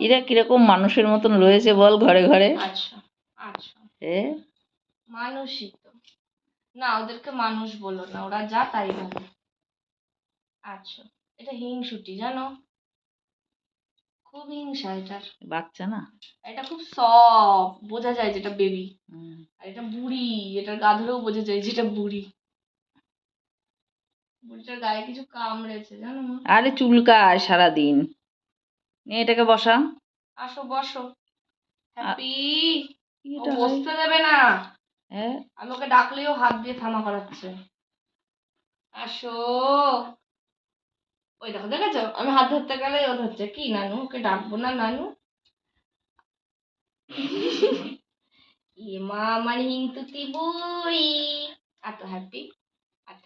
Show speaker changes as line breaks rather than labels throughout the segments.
এরা কীরকম মানুষের মতন রয়েছে বল ঘরে ঘরে?
আচ্ছা আচ্ছা।
এ?
মানুষই তো। না ওদেরকে মানুষ বলো না ওরা যা তাই ভাবে আচ্ছা এটা হিংসুটি জানো? খুব হিংসা এটার।
বাচ্চা না?
এটা খুব সফট বোঝা যায় যেটা বেবি। আর এটা বুড়ি এটার গা ধরেও বোঝা যায় যেটা বুড়ি। বুড়িটার গায়ে কিছু কামড়েছে জানো
আরে চুলকায় সারাদিন। নিয়ে এটাকে বসা।
আসো বসো। হ্যাপি।
এটা
বসতে দেবে না।
হ্যাঁ
আমি ওকে ডাকলেও হাত দিয়ে থামা করাচ্ছে। আসো। ওই দেখো দেখেছ? আমি হাত ধরতে গেলে ও ধরছে। কি নানু? ওকে ডাকবো না নানু? এ মা আমার হিংতুতি বুড়ি এত হ্যাপি। এত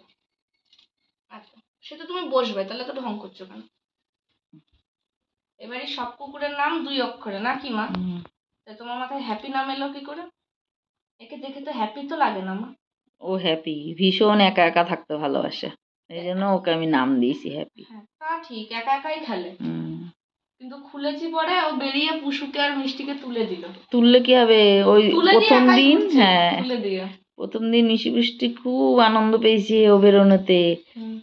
এত সে তো তুমি বসবে তাহলে তো ঢং করছ কেন? এবারে সব কুকুরের নাম দুই অক্ষরে নাকি মা?
হুম।
তা তোমার মাথায় হ্যাপি নাম এলো কি করে? একে দেখে তো হ্যাপি তো লাগে না মা।
ও হ্যাপি ভীষণ একা একা থাকতে ভালোবাসে। এই জন্য ওকে আমি নাম দিয়েছি হ্যাপি
হ্যাঁ তা ঠিক একা একাই খেলে।
হুম।
কিন্তু খুলেছি পরে ও বেরিয়ে পুশুকে আর মিষ্টিকে তুলে দিল।
তুললে কি হবে? ওই প্রথম দিন? হ্যাঁ।
তুলে দিয়ে।
প্রথম দিন বৃষ্টি খুব আনন্দ পেয়েছে ও বেরোনোতে।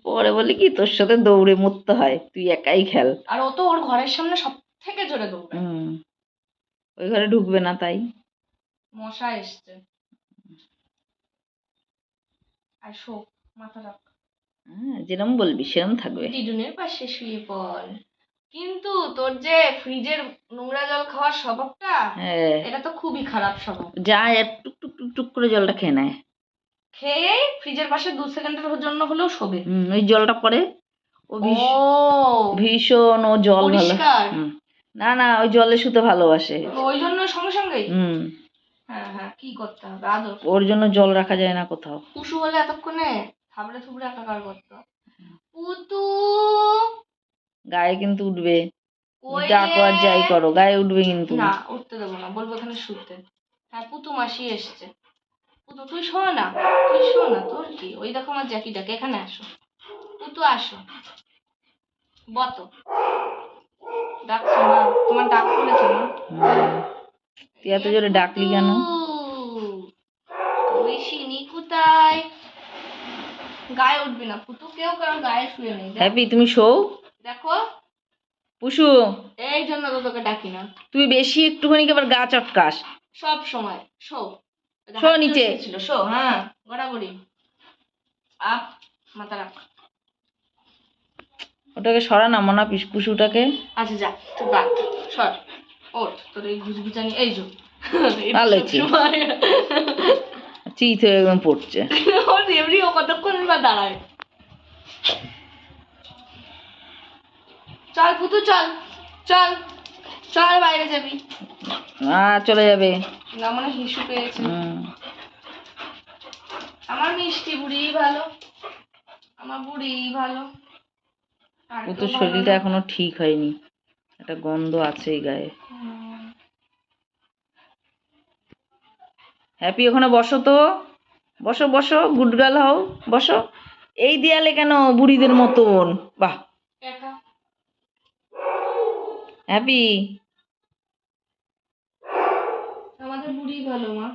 পরে বলে কি তোর সাথে দৌড়ে মরতে হয় তুই একাই খেল।
আর ও তো ওর ঘরের সামনে সব থেকে জোরে
হুম। ওই ঘরে ঢুকবে না তাই।
মশা এসছে। আর শো মাথা রাখ।
হ্যাঁ যেরম বলবি সেরম থাকবে।
দিদুনের পাশে শুয়ে পড়। কিন্তু তোর যে ফ্রিজের নোংরা জল খাওয়ার স্বভাবটা
হ্যাঁ।
এটা তো খুবই খারাপ স্বভাব।
যা আর টুক করে জলটা খেয়ে নেয়।
খেয়ে ফ্রিজের পাশে দু সেকেন্ডের জন্য হলেও শোবে।
ওই জলটা পরে ও ভীষণ ও জল ভালো না না ওই জলে শুতে ভালোবাসে।
ওই জন্য সঙ্গে সঙ্গেই?
হুম।
হ্যাঁ হ্যাঁ কি করতে হবে? আদর।
ওর জন্য জল রাখা যায় না কোথাও।
পুষু হলে এতক্ষণে থাবড়ে থুবড়ে একাকার করতো? পুতু!
গায়ে কিন্তু উঠবে। ডাকো আর যাই করো গায়ে উঠবে কিন্তু।
না উঠতে দেবো না বলব এখানে শুতে। হ্যাঁ পুতু মাসি এসছে। পুতু তুই শো না তুই শো না তোর কি? ওই দেখো আমার জ্যাকিটাকে এখানে আসো। পুতু আসো। বত। ডাকছো না তোমার ডাক পড়েছে না?
তুই এত জোরে ডাকলি কেন?
তুই শিনি কোথায়? গায়ে উঠবি না পুতু কেউ কারও গায়ে শুয়ে নেই
হ্যাপি তুমি শো।
দেখো।
পুষু।
এই জন্য তো তোকে ডাকি না।
তুই বেশি একটুখানি আবার গা চটকাস?
সব সময় শো।
শো নিচে।
ছিল শো হ্যাঁ গড়াগড়ি। আপ মাথা রাখ।
ওটাকে সরা না মনা পিস পুষুটাকে
আচ্ছা যা তুই বাদ। সর। ওঠ তোর এই ঘুচঘুচানি এই যো।
ভালো। চিত হয়ে একদম পড়ছে।
ওর এমনি ও কতক্ষণ বা দাঁড়ায়? চল পুতু চল। চল। চল বাইরে যাবি।
আ চলে যাবে।
না মনে হিসু পেয়েছে। আমার মিষ্টি বুড়ি ভালো আমার বুড়ি ভালো।
ও তো শরীরটা এখনও ঠিক হয়নি। একটা গন্ধ আছে গায়ে। হ্যাপি ওখানে বসো তো। বসো বসো গুড গার্ল হও বসো। এই দেয়ালে কেন বুড়িদের মতন? বাহ। হ্যাপি।
আমাদের বুড়ি ভালো মা।